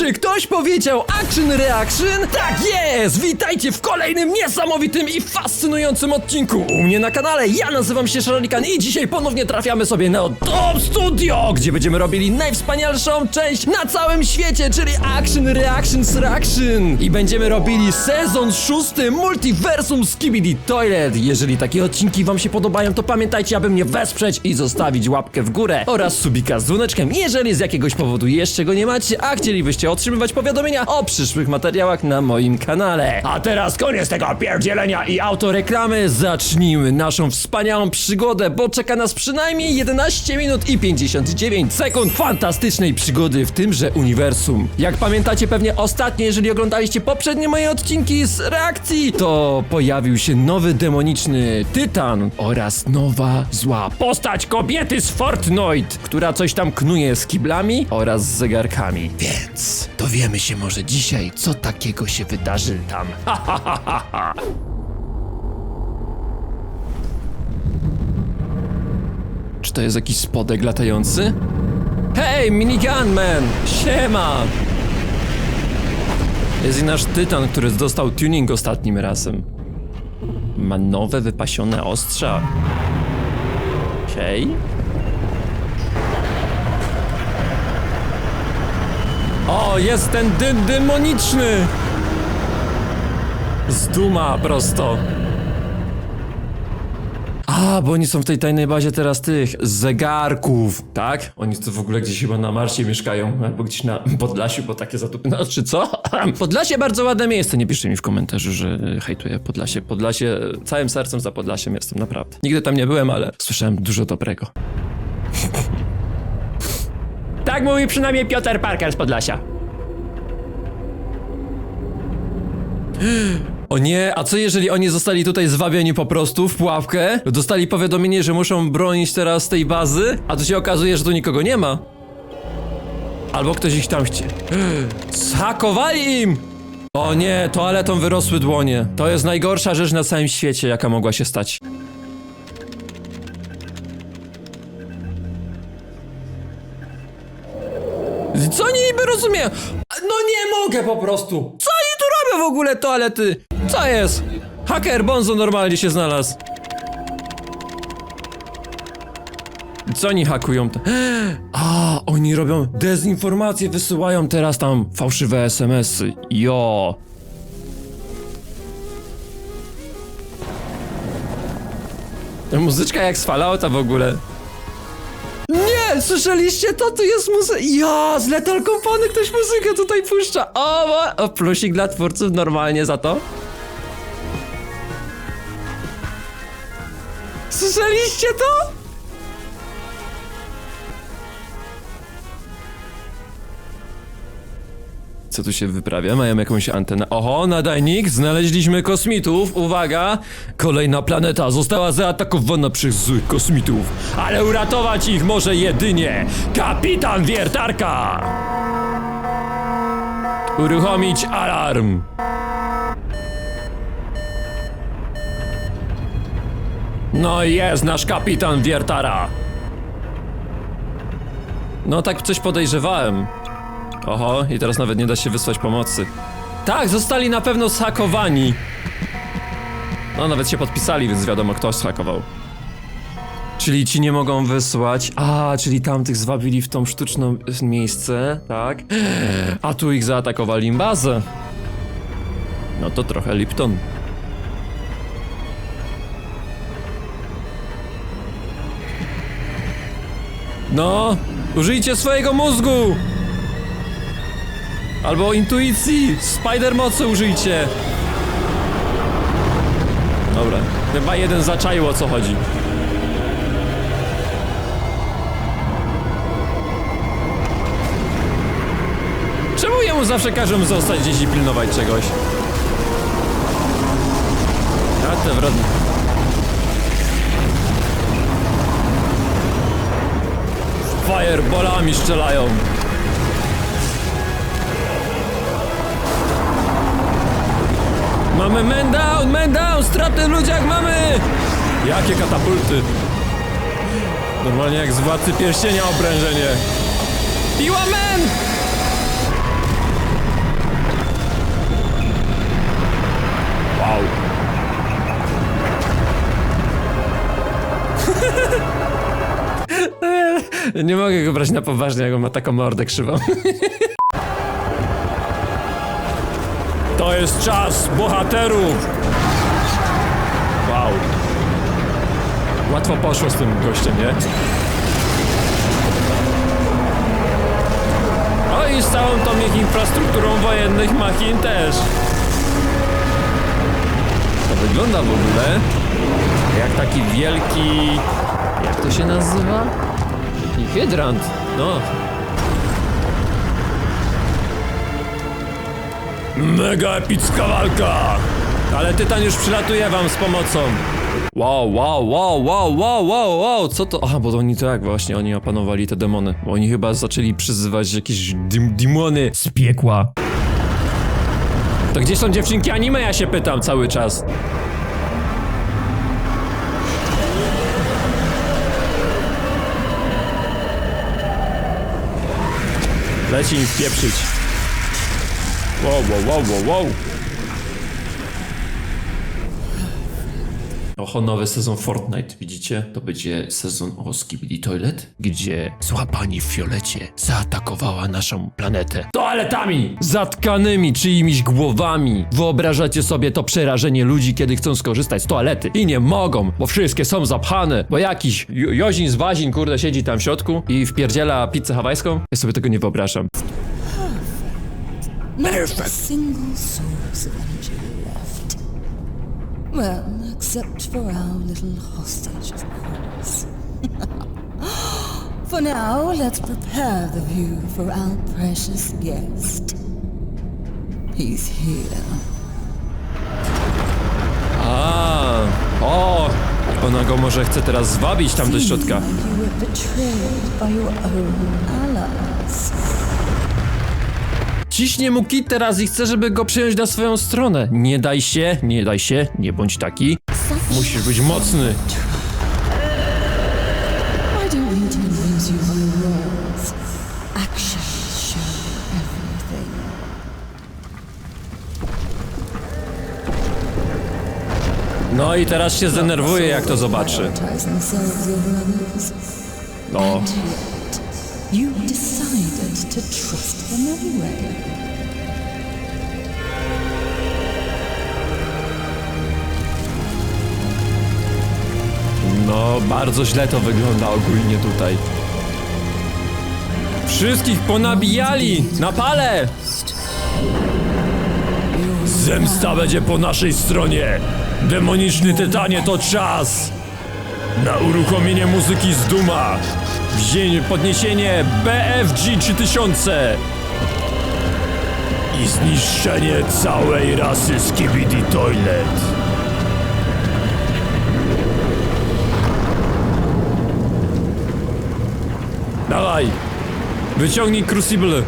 Czy ktoś powiedział Action Reaction? Tak jest! Witajcie w kolejnym niesamowitym i fascynującym odcinku u mnie na kanale. Ja nazywam się Szarolikan i dzisiaj ponownie trafiamy sobie na Top Studio, gdzie będziemy robili najwspanialszą część na całym świecie, czyli Action Reaction. I będziemy robili sezon szósty Multiversum Skibidi Toilet. Jeżeli takie odcinki wam się podobają, to pamiętajcie, aby mnie wesprzeć i zostawić łapkę w górę oraz subika z dzwoneczkiem, jeżeli z jakiegoś powodu jeszcze go nie macie, a chcielibyście otrzymywać powiadomienia o przyszłych materiałach na moim kanale. A teraz koniec tego pierdzielenia i autoreklamy. Zacznijmy naszą wspaniałą przygodę, bo czeka nas przynajmniej 11 minut i 59 sekund fantastycznej przygody w tymże uniwersum. Jak pamiętacie pewnie ostatnio, jeżeli oglądaliście poprzednie moje odcinki z reakcji, to pojawił się nowy demoniczny tytan oraz nowa zła postać kobiety z Fortnite, która coś tam knuje z kiblami oraz z zegarkami. Więc dowiemy się może dzisiaj, co takiego się wydarzy tam. Czy to jest jakiś spodek latający? Hej, minigunman! Siema! Jest i nasz tytan, który dostał tuning ostatnim razem. Ma nowe, wypasione ostrza. Okej. O, jest ten dy demoniczny! Z duma prosto. A, bo oni są w tej tajnej bazie teraz tych zegarków, tak? Oni to w ogóle gdzieś chyba na Marsie mieszkają, albo gdzieś na Podlasiu, bo takie zatupy. No, czy co? Podlasie bardzo ładne miejsce, nie piszcie mi w komentarzu, że hejtuję Podlasie. Podlasie, całym sercem za Podlasiem jestem, naprawdę. Nigdy tam nie byłem, ale słyszałem dużo dobrego. tak mówi przynajmniej Piotr Parker z Podlasia. O nie, a co jeżeli oni zostali tutaj zwabieni po prostu w pułapkę? Dostali powiadomienie, że muszą bronić teraz tej bazy, a tu się okazuje, że tu nikogo nie ma. Albo ktoś ich tam chcie. Zhakowali im! O nie, toaletą wyrosły dłonie. To jest najgorsza rzecz na całym świecie, jaka mogła się stać. Rozumieją? No nie mogę po prostu. Co oni tu robią w ogóle toalety? Co jest? Haker Bonzo normalnie się znalazł. Co oni hakują? A, oni robią dezinformację, wysyłają teraz tam fałszywe SMS-y. Jo. Ta muzyczka jak z Fallouta w ogóle. Słyszeliście to? Tu jest muzyka. Ja, z Lethal Company ktoś muzykę tutaj puszcza. O, o, plusik dla twórców normalnie za to. Słyszeliście to? Co tu się wyprawia? Mają jakąś antenę. Oho, nadajnik, znaleźliśmy kosmitów. Uwaga! Kolejna planeta została zaatakowana przez kosmitów. Ale uratować ich może jedynie kapitan wiertarka! Uruchomić alarm! No i jest nasz kapitan wiertara! No tak coś podejrzewałem. Oho, i teraz nawet nie da się wysłać pomocy. Tak, zostali na pewno zhakowani. No, nawet się podpisali, więc wiadomo, kto zhakował. Czyli ci nie mogą wysłać. A, czyli tamtych zwabili w tą sztuczną miejsce, tak? A tu ich zaatakowali im bazę. No to trochę Lipton. No, użyjcie swojego mózgu! Albo intuicji! Spider mocy użyjcie! Dobra, chyba jeden zaczaił o co chodzi. Czemu jemu zawsze każą zostać gdzieś i pilnować czegoś? A te wrodne. Fireballami strzelają. Mamy man down, man down, straty w ludziach mamy! Jakie katapulty! Normalnie jak z Władcy Pierścienia obrężenie. Piła men! Wow. Nie mogę go brać na poważnie, jak on ma taką mordę krzywą. To jest czas bohaterów! Wow. Łatwo poszło z tym gościem, nie? O i z całą tą ich infrastrukturą wojennych machin też. To wygląda w ogóle jak taki wielki... Jak to się nazywa? Hydrant. No. Mega epicka walka! Ale Tytan już przylatuje wam z pomocą. Wow, wow, wow, wow, wow, wow, wow, co to? Aha, bo oni to jak właśnie, oni opanowali te demony. Bo oni chyba zaczęli przyzywać jakieś dim demony z piekła. To gdzie są dziewczynki anime, ja się pytam cały czas. Leci im wpieprzyć. Wow, wow, wow, wow, wow. Oho, nowy sezon Fortnite, widzicie? To będzie sezon o Skibidi Toilet, gdzie zła pani w fiolecie zaatakowała naszą planetę. Toaletami! Zatkanymi czyimiś głowami. Wyobrażacie sobie to przerażenie ludzi, kiedy chcą skorzystać z toalety i nie mogą, bo wszystkie są zapchane, bo jakiś jo- Jozin z Wazin, kurde, siedzi tam w środku i wpierdziela pizzę hawajską? Ja sobie tego nie wyobrażam. Not a single source of energy left. Well, except for our little hostage, of course. for now, let's prepare the view for our precious guest. He's here. A, o! Ona go może chce teraz zwabić tam do środka. You were betrayed by your own allies. Ciśnie mu kit teraz i chce, żeby go przyjąć na swoją stronę. Nie daj się, nie daj się, nie bądź taki. Musisz być mocny. No i teraz się zdenerwuje, jak to zobaczy. Prioritize you decided to trust them anyway. no, bardzo źle to wygląda ogólnie tutaj. Wszystkich ponabijali! Na pale! Zemsta będzie po naszej stronie! Demoniczny Tytanie to czas! Na uruchomienie muzyki z Duma! Wzięcie podniesienie BFG 3000! I zniszczenie całej rasy Skibidi Toilet! Dawaj! Wyciągnij Crucible!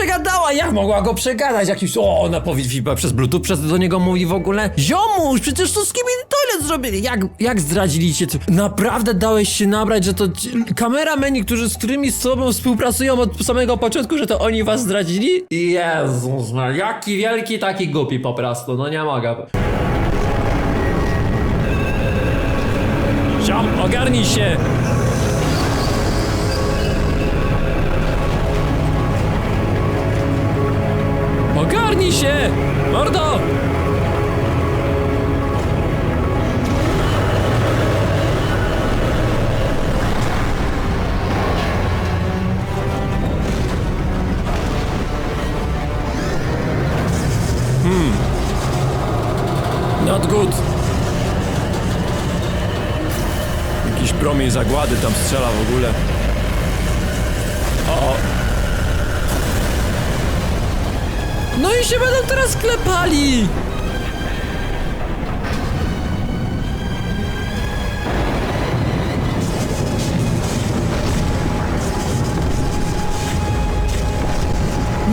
Przegadała! Jak mogła go przegadać? Jakiś. O, ona powie przez Bluetooth, przez do niego mówi w ogóle. Ziomuś, przecież to z kim toilet zrobili! Jak, jak zdradzili cię? Ty- Naprawdę dałeś się nabrać, że to ci- kamerameni, którzy z którymi z sobą współpracują od samego początku, że to oni was zdradzili? Jezus, no, jaki wielki, taki głupi po prostu, no nie mogę. Ziom, ogarnij się! Ogarnij się! Mordo! Hmm. Not good. Jakiś promień zagłady tam strzela w ogóle. O, o. No i się będą teraz klepali!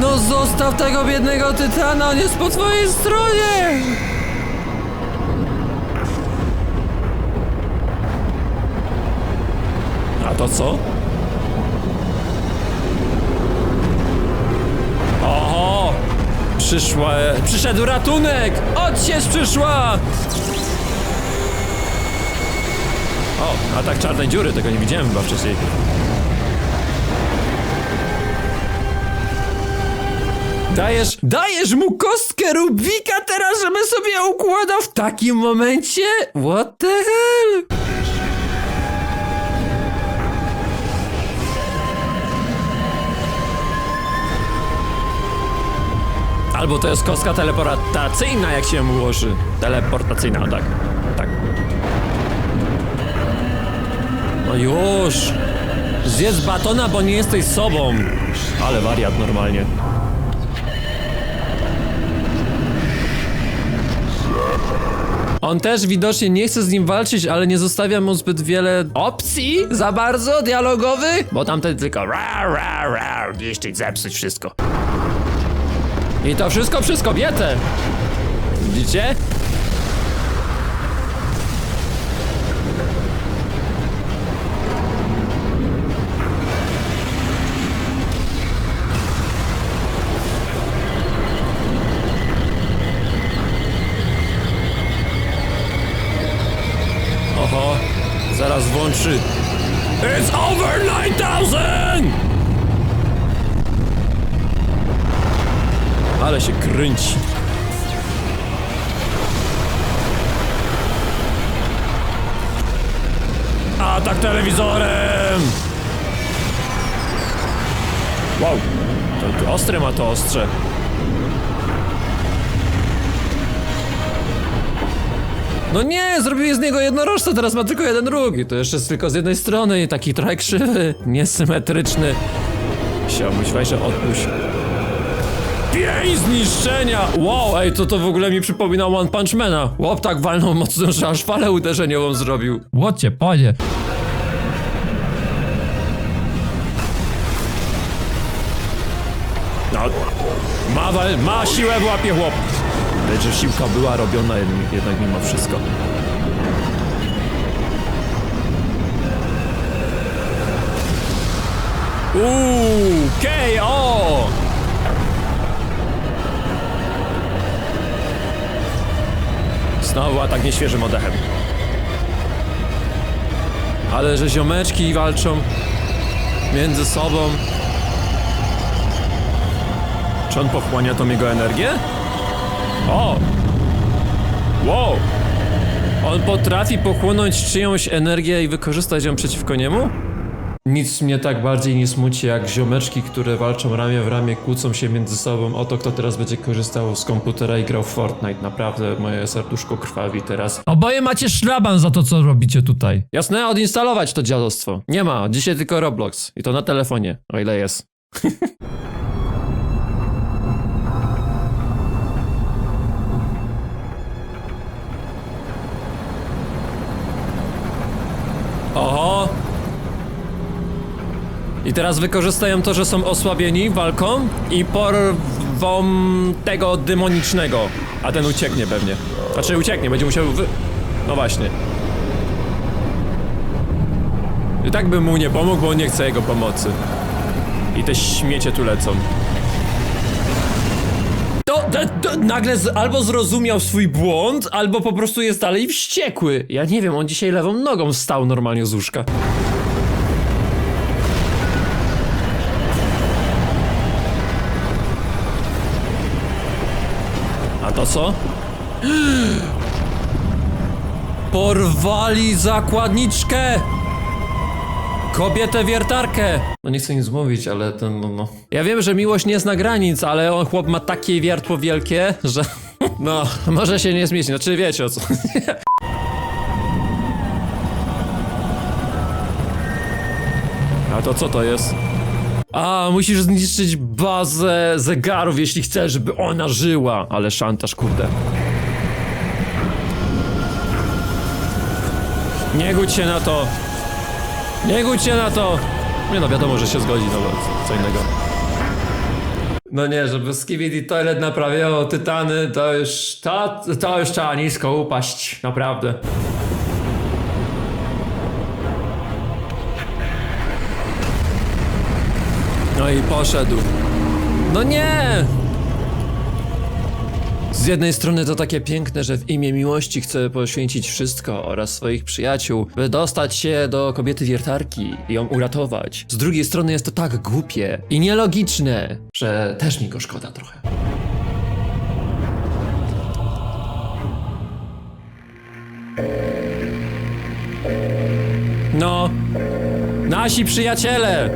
No zostaw tego biednego tytana, on jest po twojej stronie! A to co? Oho! Przyszła... Przyszedł ratunek! Odsiecz przyszła! O, atak czarnej dziury, tego nie widziałem chyba wcześniej. Dajesz, dajesz mu kostkę Rubika teraz, żeby sobie układał w takim momencie? What the hell? Albo to jest kostka teleportacyjna, jak się ułoży. Teleportacyjna, tak. Tak. No już! Zjedz batona, bo nie jesteś sobą. Ale wariat normalnie. On też widocznie nie chce z nim walczyć, ale nie zostawia mu zbyt wiele opcji za bardzo dialogowych, bo tamten tylko ra ra ra niszczyć, zepsuć wszystko. I to wszystko przez kobietę. Widzicie? Oho, zaraz włączy. It's over 9000! Ale się kręci. Atak telewizorem! Wow, to, ostre ma to ostrze. No nie, zrobiłeś z niego jednorożca, teraz ma tylko jeden róg i to jeszcze jest tylko z jednej strony taki trochę krzywy, niesymetryczny. Chciałbyś, weź, odpuść. Pięć zniszczenia! Wow, ej, to to w ogóle mi przypomina One Punch Mana. Łop tak walnął mocno, że aż falę uderzeniową zrobił. Łocie, panie. No, ma, ma siłę w łapie chłop. Lecz, że siłka była robiona jed- jednak mimo wszystko. Uuu, KO! Znowu atak nieświeżym oddechem. Ale że ziomeczki walczą między sobą. Czy on pochłania tą jego energię? O! Wow! On potrafi pochłonąć czyjąś energię i wykorzystać ją przeciwko niemu? Nic mnie tak bardziej nie smuci jak ziomeczki, które walczą ramię w ramię, kłócą się między sobą o to, kto teraz będzie korzystał z komputera i grał w Fortnite. Naprawdę moje serduszko krwawi teraz. Oboje macie szlaban za to, co robicie tutaj. Jasne, odinstalować to dziadostwo. Nie ma, dzisiaj tylko Roblox. I to na telefonie, o ile jest. I teraz wykorzystają to, że są osłabieni walką i porwą tego demonicznego. A ten ucieknie pewnie. Znaczy ucieknie, będzie musiał wy... No właśnie. I tak bym mu nie pomógł, bo on nie chce jego pomocy. I te śmiecie tu lecą. To, to, to nagle z, albo zrozumiał swój błąd, albo po prostu jest dalej wściekły. Ja nie wiem, on dzisiaj lewą nogą wstał normalnie z łóżka. To co? Porwali zakładniczkę! Kobietę wiertarkę! No nie chcę nic mówić, ale ten, no, no. Ja wiem, że miłość nie zna granic, ale on chłop ma takie wiertło wielkie, że... No, może się nie zmieści, znaczy wiecie o co. A to co to jest? A, musisz zniszczyć bazę zegarów, jeśli chcesz, żeby ona żyła. Ale szantaż, kurde. Nie gódź się na to. Nie gódź się na to. Nie no, wiadomo, że się zgodzi, no bo co- innego. No nie, żeby Skibidi Toilet naprawiało tytany, to już, to, to już trzeba nisko upaść, naprawdę. I poszedł. No nie! Z jednej strony to takie piękne, że w imię miłości chce poświęcić wszystko oraz swoich przyjaciół, by dostać się do kobiety wiertarki i ją uratować. Z drugiej strony jest to tak głupie i nielogiczne, że też mi go szkoda trochę. No, nasi przyjaciele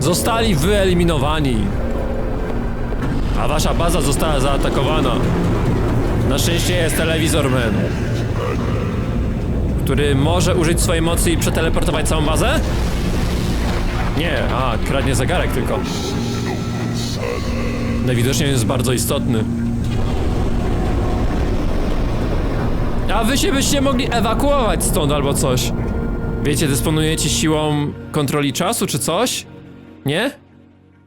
zostali wyeliminowani. A wasza baza została zaatakowana. Na szczęście jest telewizor man. Który może użyć swojej mocy i przeteleportować całą bazę? Nie, a, kradnie zegarek tylko. Najwidoczniej jest bardzo istotny. A wy się byście mogli ewakuować stąd albo coś. Wiecie, dysponujecie siłą kontroli czasu czy coś? Nie?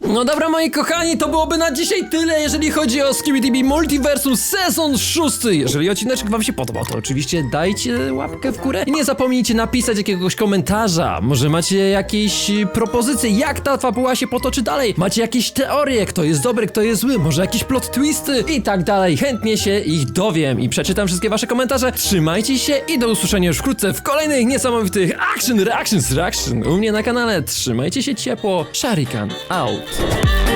No dobra, moi kochani, to byłoby na dzisiaj tyle, jeżeli chodzi o Skibidi Multiversum sezon szósty. Jeżeli odcineczek wam się podobał, to oczywiście dajcie łapkę w górę i nie zapomnijcie napisać jakiegoś komentarza. Może macie jakieś propozycje, jak ta fabuła się potoczy dalej. Macie jakieś teorie, kto jest dobry, kto jest zły, może jakieś plot twisty i tak dalej. Chętnie się ich dowiem i przeczytam wszystkie wasze komentarze. Trzymajcie się i do usłyszenia już wkrótce w kolejnych niesamowitych Action Reactions Reaction u mnie na kanale. Trzymajcie się ciepło. Sharikan out. it.